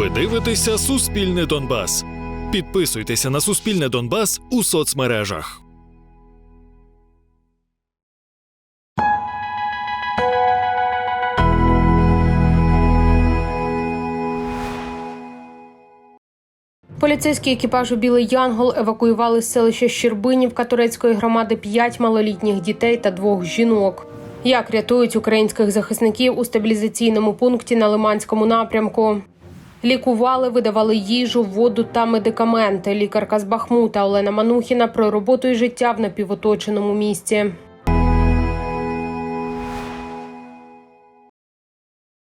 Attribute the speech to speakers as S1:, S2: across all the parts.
S1: Ви дивитеся Суспільне Донбас. Підписуйтеся на Суспільне Донбас у соцмережах.
S2: Поліцейський екіпаж у Білий Янгол евакуювали з селища Щербинівка турецької громади п'ять малолітніх дітей та двох жінок. Як рятують українських захисників у стабілізаційному пункті на Лиманському напрямку? Лікували, видавали їжу, воду та медикаменти. Лікарка з Бахмута Олена Манухіна про роботу і життя в напівоточеному місті.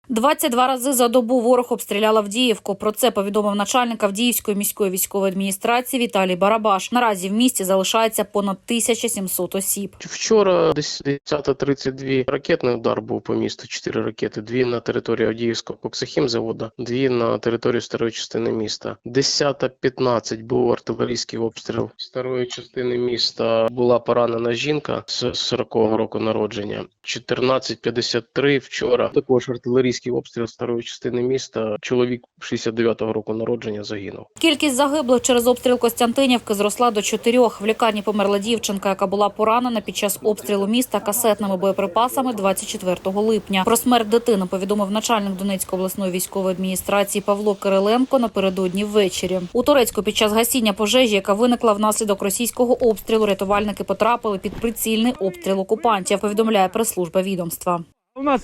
S3: 22 рази за добу ворог обстріляв Авдіївку. Про це повідомив начальник Авдіївської міської військової адміністрації Віталій Барабаш. Наразі в місті залишається понад 1700 осіб.
S4: Вчора десь 10.32 ракетний удар був по місту. Чотири ракети. Дві на території Авдіївського коксохімзаводу, дві на території старої частини міста. 10.15 був артилерійський обстріл старої частини міста. Була поранена жінка з 40-го року народження. 14.53 вчора також артилерійський обстріл старої частини міста. Чоловік 69-го року народження загинув.
S3: Кількість загиблих через обстріл Костянтинівки зросла до чотирьох. В лікарні померла дівчинка, яка була поранена під час обстрілу міста касетними боєприпасами 24 липня. Про смерть дитини повідомив начальник Донецької обласної військової адміністрації Павло Кириленко напередодні ввечері. У Турецьку під час гасіння пожежі, яка виникла внаслідок російського обстрілу, рятувальники потрапили під прицільний обстріл окупантів. Повідомляє прес-служба відомства.
S5: У нас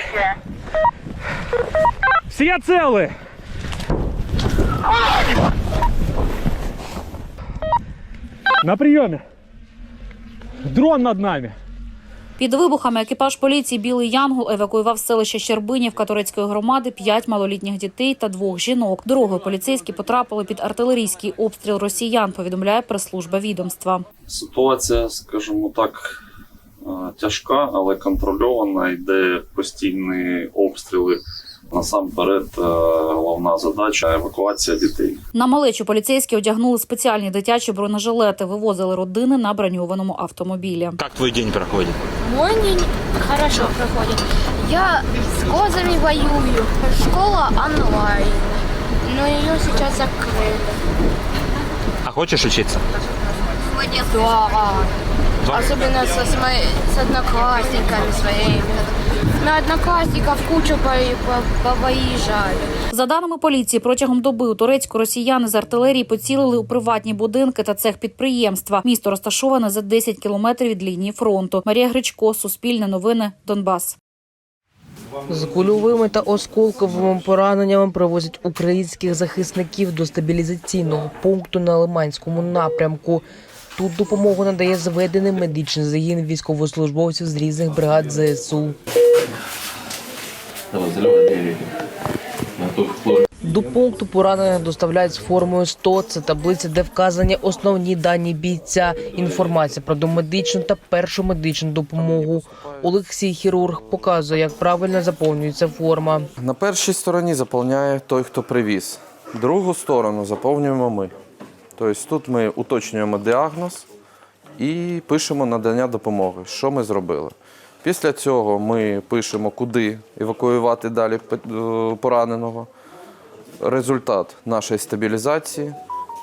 S5: обстрел. Все целы. На приеме. Дрон над нами.
S3: Під вибухами екіпаж поліції Білий Янгу евакуював селище Щербинівка Турецької громади п'ять малолітніх дітей та двох жінок. Дорогою поліцейські потрапили під артилерійський обстріл росіян. Повідомляє прес-служба відомства.
S6: Ситуація, скажімо так, е, тяжка, але контрольована. Йде постійні обстріли. Насамперед, е, головна задача евакуація дітей.
S3: На малечу поліцейські одягнули спеціальні дитячі бронежилети, вивозили родини на броньованому автомобілі.
S7: Как твой день проходит?
S8: Мой день хорошо проходит. Я с козами воюю. Школа онлайн. Но ее сейчас закрыли.
S7: А хочешь учиться?
S8: Да. Особенно со, с, мои- с одноклассниками своими. На одноклассников кучу по, по.
S3: За даними поліції, протягом доби у Турецьку росіяни з артилерії поцілили у приватні будинки та цех підприємства. Місто розташоване за 10 кілометрів від лінії фронту. Марія Гречко, Суспільне новини, Донбас.
S9: З кульовими та осколковими пораненнями привозять українських захисників до стабілізаційного пункту на Лиманському напрямку. Тут допомогу надає зведений медичний загін військовослужбовців з різних бригад ЗСУ. До пункту поранених доставляють з формою 100. Це таблиця, де вказані основні дані бійця, інформація про домедичну та першу медичну допомогу. Олексій хірург показує, як правильно заповнюється форма.
S10: На першій стороні заповняє той, хто привіз. Другу сторону заповнюємо ми. Тобто тут ми уточнюємо діагноз і пишемо надання допомоги, що ми зробили. Після цього ми пишемо, куди евакуювати далі е, пораненого, результат нашої стабілізації,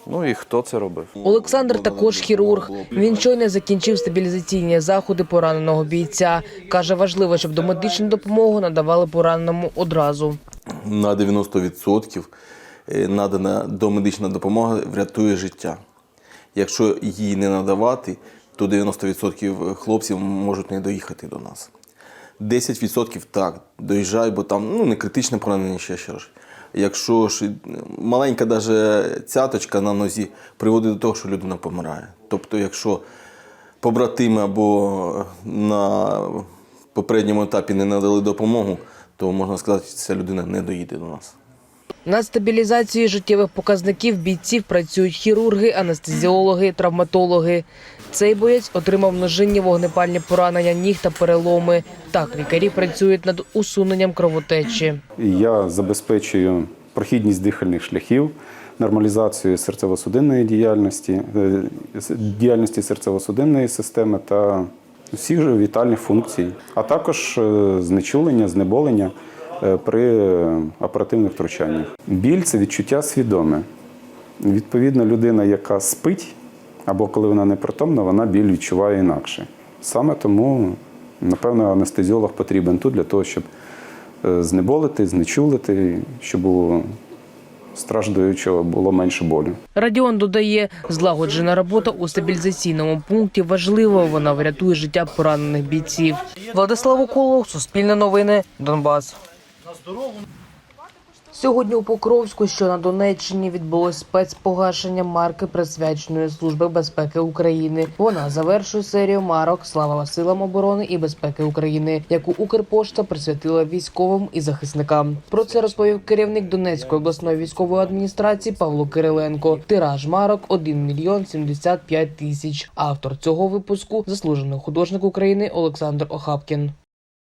S10: ну і хто це робив.
S9: Олександр також хірург. Він щойно закінчив стабілізаційні заходи пораненого бійця. каже, важливо, щоб домедичну допомогу надавали пораненому одразу.
S11: на 90% е, надана домедична допомога врятує життя. Якщо її не надавати, то 90% хлопців можуть не доїхати до нас. 10% так, доїжджають, бо там ну, не критичне поранення ще ще ж. Якщо ж маленька даже цяточка на нозі приводить до того, що людина помирає. Тобто, якщо побратими або на попередньому етапі не надали допомогу, то можна сказати, що ця людина не доїде до нас.
S9: Над стабілізацією життєвих показників бійців працюють хірурги, анестезіологи, травматологи. Цей боєць отримав множинні вогнепальні поранення ніг та переломи. Так, лікарі працюють над усуненням кровотечі.
S12: Я забезпечую прохідність дихальних шляхів, нормалізацію серцево-судинної діяльності, е, діяльності серцево-судинної системи та всіх вітальних функцій, а також е, знечулення, знеболення при е, оперативних втручаннях. Біль це відчуття свідоме. Відповідно, людина, яка спить, або коли вона непритомна, вона біль відчуває інакше. Саме тому, напевно, анестезіолог потрібен тут для того, щоб е, знеболити, знечулити, щоб у страждаючого було менше болю.
S9: Радіон додає, злагоджена робота у стабілізаційному пункті важлива. Вона врятує життя поранених бійців. Владислав Уколов, Суспільне новини, Донбас. Сьогодні у Покровську, що на Донеччині, відбулось спецпогашення марки присвяченої Служби безпеки України. Вона завершує серію марок Слава силам оборони і безпеки України, яку Укрпошта присвятила військовим і захисникам. Про це розповів керівник Донецької обласної військової адміністрації Павло Кириленко. Тираж марок 1 мільйон 75 тисяч. Автор цього випуску заслужений художник України Олександр Охапкін.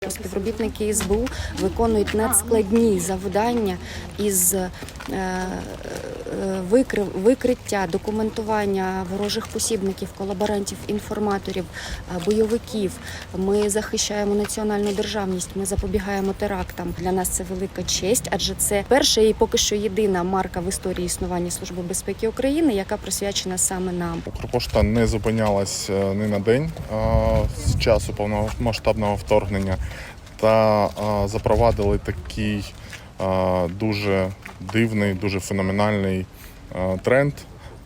S13: Співробітники СБУ виконують надскладні завдання із е, е, викри- викриття, документування ворожих посібників, колаборантів, інформаторів, е, бойовиків. Ми захищаємо національну державність, ми запобігаємо терактам. Для нас це велика честь, адже це перша і поки що єдина марка в історії існування Служби безпеки України, яка присвячена саме нам.
S14: Укрпошта не зупинялась ні на день з часу повномасштабного вторгнення та е, запровадили такий е, дуже дивний, дуже феноменальний е, тренд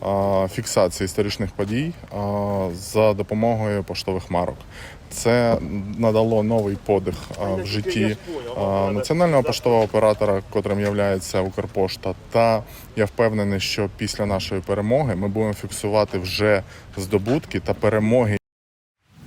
S14: е, фіксації історичних подій е, за допомогою поштових марок. Це надало новий подих е, в житті е, національного поштового оператора, котрим є Укрпошта. Та я впевнений, що після нашої перемоги ми будемо фіксувати вже здобутки та перемоги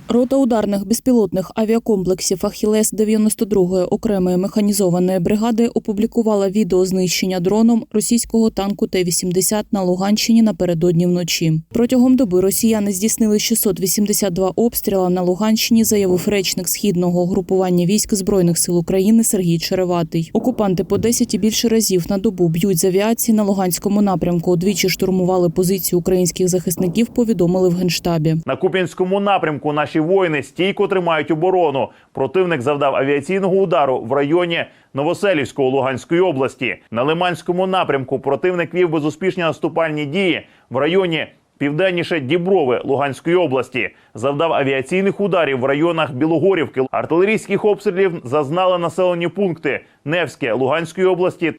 S3: Рота ударних безпілотних авіакомплексів Ахілес 92-ї окремої механізованої бригади опублікувала відео знищення дроном російського танку Т-80 на Луганщині напередодні вночі. Протягом доби росіяни здійснили 682 обстріла на Луганщині, заявив речник східного групування військ збройних сил України Сергій Череватий. Окупанти по 10 і більше разів на добу б'ють з авіації на Луганському напрямку. Удвічі штурмували позиції українських захисників. Повідомили в генштабі.
S15: На Куп'янському напрямку наші воїни стійко тримають оборону. Противник завдав авіаційного удару в районі Новоселівського Луганської області. На Лиманському напрямку противник вів безуспішні наступальні дії в районі. Південніше Діброви Луганської області завдав авіаційних ударів в районах Білогорівки. Артилерійських обстрілів зазнали населені пункти Невське Луганської області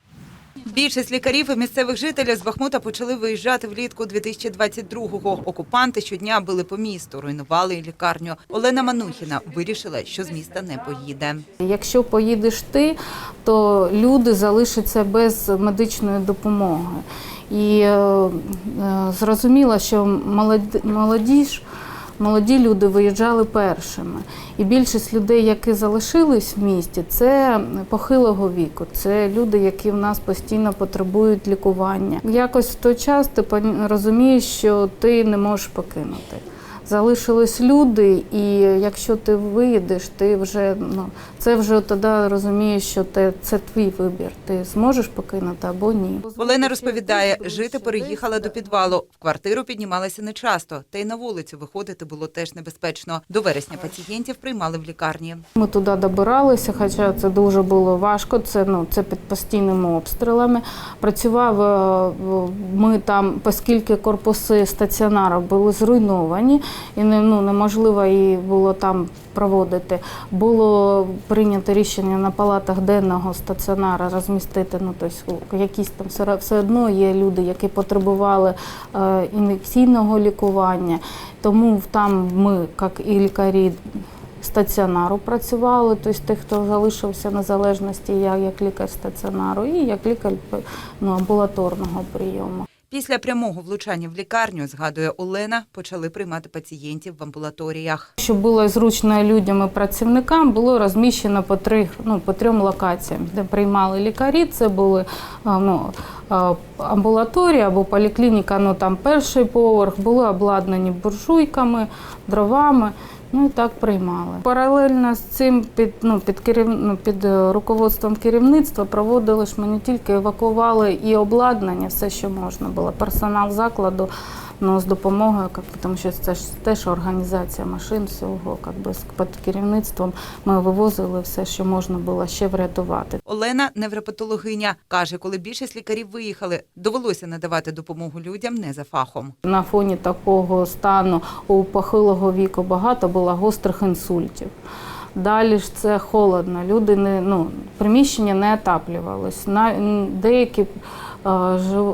S16: Більшість лікарів і місцевих жителів з Бахмута почали виїжджати влітку 2022-го. Окупанти щодня били по місту, руйнували лікарню. Олена Манухіна вирішила, що з міста не поїде.
S17: Якщо поїдеш ти, то люди залишаться без медичної допомоги. І е, е, зрозуміло, що молоді, молодіж, молоді люди виїжджали першими. І більшість людей, які залишились в місті, це похилого віку. Це люди, які в нас постійно потребують лікування. Якось в той час ти розумієш, що ти не можеш покинути. Залишились люди, і якщо ти виїдеш, ти вже ну це вже тоді розумієш, що те це твій вибір. Ти зможеш покинути або ні.
S16: Олена розповідає, жити переїхала до підвалу. В квартиру піднімалася нечасто, та й на вулицю виходити було теж небезпечно. До вересня пацієнтів приймали в лікарні.
S17: Ми туди добиралися, хоча це дуже було важко. Це ну це під постійними обстрілами. Працював е, ми там, оскільки корпуси стаціонару були зруйновані, і ну неможливо і було там проводити. Було прийнято рішення на палатах денного стаціонара розмістити. Ну тобто якісь там все, одно є люди, які потребували е, ін'єкційного лікування. Тому там ми, як і лікарі стаціонару працювали, тобто тих, хто залишився незалежності, я як лікар стаціонару і як лікар ну, амбулаторного прийому.
S16: Після прямого влучання в лікарню, згадує Олена, почали приймати пацієнтів в амбулаторіях.
S17: Щоб було зручно людям і працівникам, було розміщено по три, ну, по трьом локаціям, де приймали лікарі. Це були ну, амбулаторія або поліклініка, ну там перший поверх, були обладнані буржуйками, дровами. Ну і так приймали. Паралельно з цим під ну під керів... ну, під е, руководством керівництва проводили ж ми не тільки евакували і обладнання, все, що можна було. Персонал закладу Ну, з допомогою, тому що це ж теж організація машин всього, як би, з під керівництвом ми вивозили все, що можна було ще врятувати.
S16: Олена невропатологиня каже, коли більшість лікарів виїхали, довелося надавати допомогу людям не за фахом.
S17: На фоні такого стану у похилого віку багато було гострих інсультів. Далі ж це холодно. Люди не ну приміщення не отаплювалось. На деякі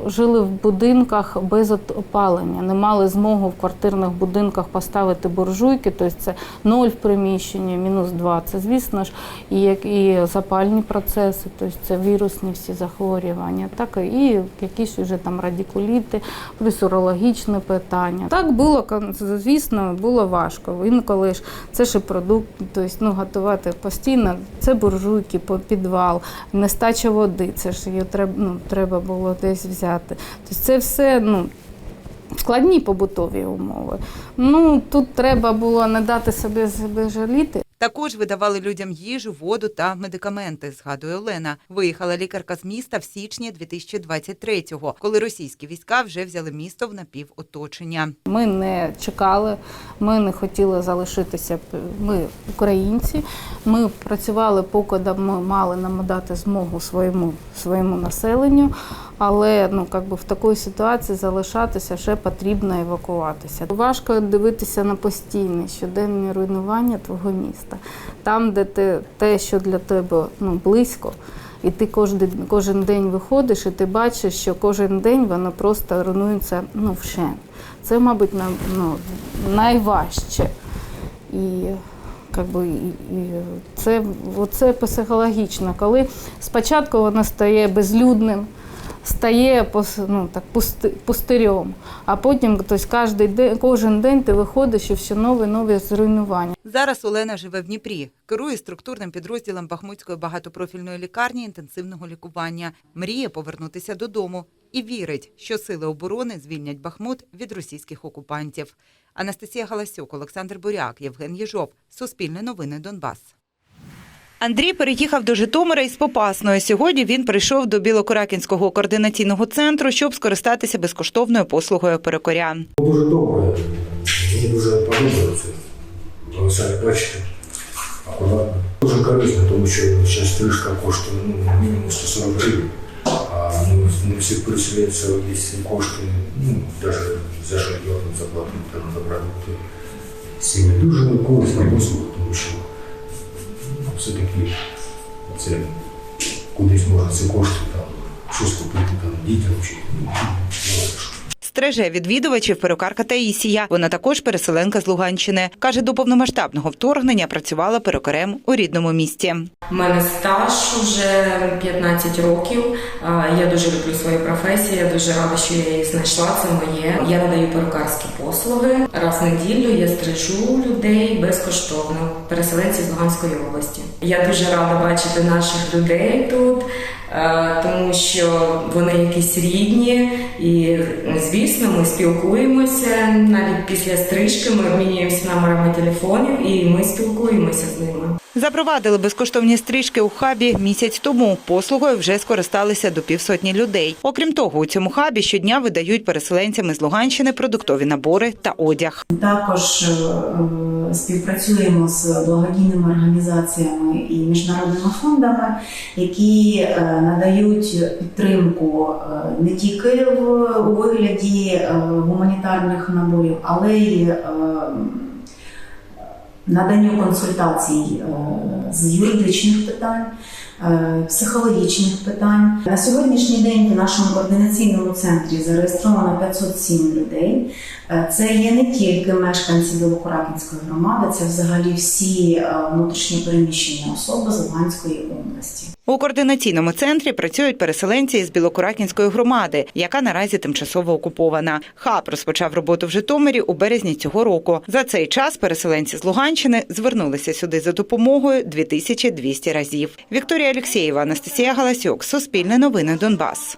S17: жили в будинках без опалення, не мали змогу в квартирних будинках поставити буржуйки, тобто це ноль в приміщенні, мінус два. Це звісно ж і як і запальні процеси, тобто це вірусні всі захворювання, так і якісь вже там радикуліти, плюс урологічне питання. Так було, звісно, було важко. Інколи ж це і продукт, тобто ну, готувати постійно. Це буржуйки, підвал, нестача води. Це ж її треба, ну, треба було десь взяти. Тобто це все ну, складні побутові умови. Ну тут треба було не дати собі себе жаліти.
S16: Також видавали людям їжу, воду та медикаменти, згадує Олена. Виїхала лікарка з міста в січні 2023-го, коли російські війська вже взяли місто в напівоточення.
S17: Ми не чекали, ми не хотіли залишитися. Ми українці. Ми працювали, поки ми мали нам дати змогу своєму своєму населенню. Але ну как би в такій ситуації залишатися ще потрібно евакуватися. Важко дивитися на постійне щоденне руйнування твого міста, там, де ти те, що для тебе ну близько. І ти кожен, кожен день виходиш, і ти бачиш, що кожен день воно просто руйнується ну, вщент. Це, мабуть, на- ну, найважче. І, как би, і, і це, це психологічно, коли спочатку воно стає безлюдним, стає ну, так, пусти, пустирем, а потім тобто, кожен день, кожен день ти виходиш і все нове нове зруйнування.
S16: Зараз Олена живе в Дніпрі, керує структурним підрозділом Бахмутської багатопрофільної лікарні інтенсивного лікування. Мріє повернутися додому і вірить, що сили оборони звільнять Бахмут від російських окупантів. Анастасія Галасюк, Олександр Буряк, Євген Єжов. Суспільне новини Донбас. Андрій переїхав до Житомира із Попасної. Сьогодні він прийшов до Білокуракінського координаційного центру, щоб скористатися безкоштовною послугою перекоря.
S18: Дуже добре. Мені дуже подобається. Ви самі бачите, акуратно. Дуже корисно, тому що зараз стрижка коштує ну, мінімум 140 гривень. А ну, не всі переселенці десь коштує, ну, навіть за житло заплатити там за продукти. Дуже корисна послуга, тому що все-таки це кудись можна ці кошти там, щось купити там, дітям чи ну, ну,
S16: відвідувачів перукарка Таїсія. Вона також переселенка з Луганщини. Каже, до повномасштабного вторгнення працювала перукарем у рідному місті.
S19: У мене стаж вже 15 років. Я дуже люблю свою професію. Я дуже рада, що я її знайшла. Це моє. Я надаю перукарські послуги. Раз в неділю я стрижу людей безкоштовно, переселенців з Луганської області. Я дуже рада бачити наших людей тут. Е, Тому що вони якісь рідні, і звісно, ми спілкуємося навіть після стрижки. Ми обмінюємося номерами телефонів і ми спілкуємося з ними.
S16: Запровадили безкоштовні стрижки у хабі місяць тому. Послугою вже скористалися до півсотні людей. Окрім того, у цьому хабі щодня видають переселенцям із Луганщини продуктові набори та одяг.
S20: Також е, співпрацюємо з благодійними організаціями і міжнародними фондами, які е, надають підтримку е, не тільки у вигляді е, гуманітарних наборів, але й е, наданню консультацій е, з юридичних питань. е, Психологічних питань на сьогоднішній день в нашому координаційному центрі зареєстровано 507 людей. Е, Це є не тільки мешканці Білокуракінської громади, це взагалі всі внутрішньо переміщені особи з Луганської області.
S16: У координаційному центрі працюють переселенці із Білокуракінської громади, яка наразі тимчасово окупована. Хаб розпочав роботу в Житомирі у березні цього року. За цей час переселенці з Луганщини звернулися сюди за допомогою 2200 разів. Вікторія Алєксєєва, Анастасія Галасюк, Суспільне новини Донбас.